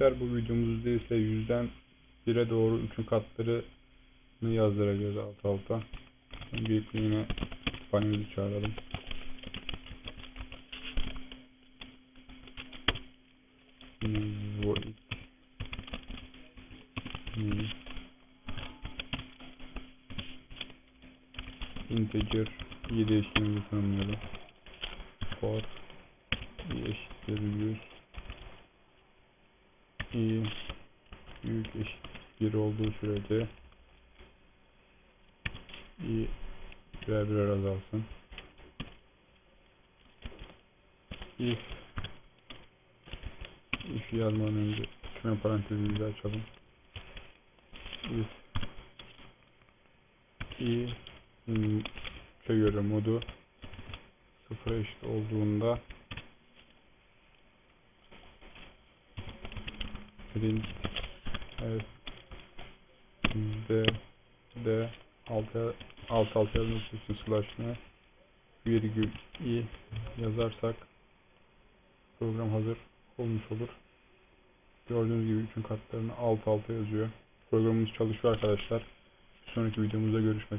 Bu videomuzda ise yüzden 1'e doğru 3'ün katlarını yazdıracağız alt alta. Öncelikle yine panelimizi çağıralım. Void integer i değişkenimizi tanımlayalım. For i eşittir 100 i büyük eşit 1 olduğu sürece i birer birer azalsın. If. İf yazmadan önce küme parantezimizi açalım. If. İ. Şey göre modu sıfıra eşit olduğunda print f d d alt alt alt yazması için slash ne virgül i yazarsak program hazır olmuş olur. Gördüğünüz gibi üçün katlarını alt alta yazıyor. Programımız çalışıyor arkadaşlar. Bir sonraki videomuzda görüşmek üzere.